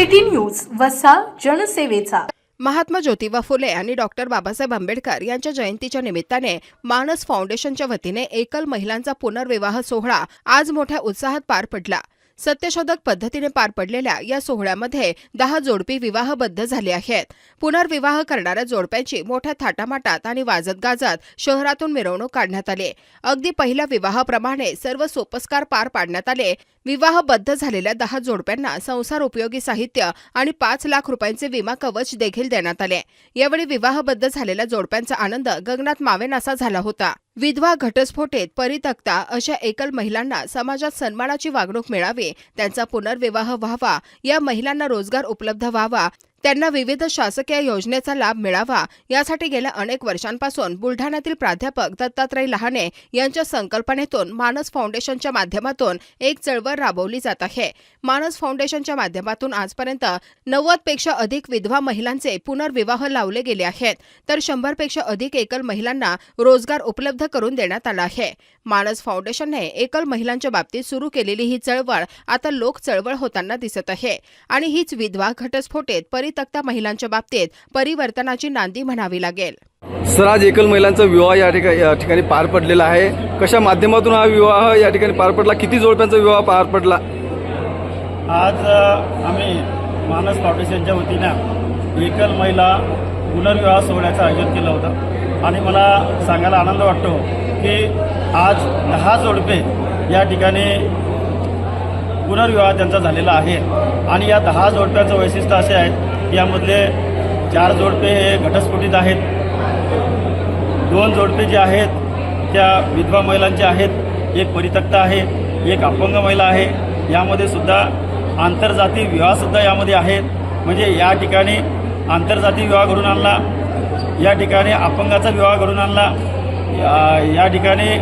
City news वसा जनसेवेचा. महात्मा ज्योतिबा फुले आणि डॉक्टर बाबासाहेब आंबेडकर यांच्या जयंतीच्या निमित्ताने मानस फाउंडेशनच्या वतीने एकल महिलांचा पुनर्विवाह सोहळा आज मोठ्या उत्साहात पार पडला. सत्यशोधक पद्धतीने पार पडलेल्या या सोहळ्यामध्ये दहा जोडपी विवाहबद्ध झाले आहेत. पुनर्विवाह करणाऱ्या जोडप्यांची मोठ्या थाटामाटात आणि वाजत गाजत शहरातून मिरवणूक काढण्यात आली. अगदी पहिल्या विवाहाप्रमाणे सर्व सोपस्कार पार पाडण्यात आले. विवाहबद्ध झालेल्या दहा जोडप्यांना संसार उपयोगी साहित्य आणि पाच लाख रुपयांचे विमा कवच देखील देण्यात आले. यावेळी विवाहबद्ध झालेल्या जोडप्यांचा आनंद गगनात मावेनासा झाला होता. विधवा घटस्फोटेत परितक्ता अशा एकल महिलांना समाजात सन्मानाची वागणूक मिळावी त्यांचा पुनर्विवाह व्हावा या महिलांना रोजगार उपलब्ध व्हावा त्यांना विविध शासकीय योजनेचा लाभ मिळावा यासाठी गेल्या अनेक वर्षांपासून बुलढाण्यातील प्राध्यापक दत्तात्रय लहाने यांच्या संकल्पनेतून मानस फाउंडेशनच्या माध्यमातून एक चळवळ राबवली जात आहे. मानस फाउंडेशनच्या माध्यमातून आजपर्यंत नव्वदपेक्षा अधिक विधवा महिलांचे पुनर्विवाह लावले गेले आहेत. तर शंभरपेक्षा अधिक एकल महिलांना रोजगार उपलब्ध करून देण्यात आला आहे. मानस फाउंडेशनने एकल महिलांच्या बाबतीत सुरू केलेली ही चळवळ आता लोक चळवळ होताना दिसत आहे. आणि हीच विधवा घटस्फोटीत परितक्ता महिलांच्या बाबतीत परिवर्तनाची नांदी म्हणावी लागेल. सर आज एकल महिलांचा विवाह या ठिकाणी या ठिकाणी पार पडलेला आहे. कशा माध्यमातून हा विवाह या ठिकाणी पार पडला? किती जोडप्यांचा विवाह पार पडला? आज आम्ही मानस फाउंडेशनच्या वतीनं एकल महिला पुनर्विवाह सोहळ्याचं आयोजन केलं होतं. आणि मला सांगायला आनंद वाटतो की आज दहा जोडपे या ठिकाणी पुनर्विवाह त्यांचा झालेला आहे. आणि या दहा जोडप्याचं वैशिष्ट्य असे आहे यामधले चार जोडपे हे घटस्फोटित आहेत. दोन जोडपे जे आहेत त्या विधवा महिलांचे आहेत. एक परितक्त आहे एक अपंग महिला आहे. यामध्ये सुद्धा आंतरजाती विवाहसुद्धा यामध्ये आहेत. म्हणजे या ठिकाणी आंतरजाती विवाह घडून आणला या ठिकाणी अपंगाचा विवाह घडून आणला. या- या ठिकाणी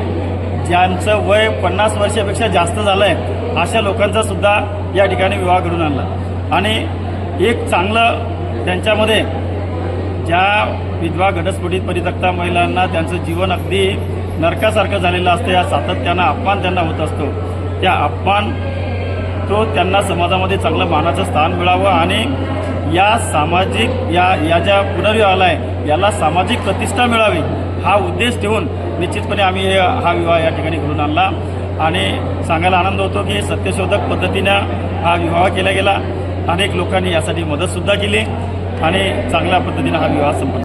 ज्यांचं वय पन्नास वर्षापेक्षा जास्त झालं आहे अशा लोकांचा सुद्धा या ठिकाणी विवाह घडून आणला. आणि एक चांगलं त्यांच्यामध्ये ज्या विधवा घटस्फोटीत परितक्ता महिलांना त्यांचं जीवन अगदी नरकासारखं झालेलं असतं या सातत्यानं अपमान त्यांना होत असतो. त्या अपमान तो त्यांना समाजामध्ये चांगलं मानाचं स्थान मिळावं आणि या सामाजिक या या ज्या पुनर्विवाहाला आहे याला सामाजिक प्रतिष्ठा मिळावी हा उद्देश ठेवून निश्चितपणे आम्ही हा विवाह या ठिकाणी घडून आणला. आणि सांगायला आनंद होतो की सत्यशोधक पद्धतीनं हा विवाह केला गेला. अनेक लोकांनी यासाठी मदतसुद्धा केली आणि चांगल्या पद्धतीनं हा विवाह संपन्न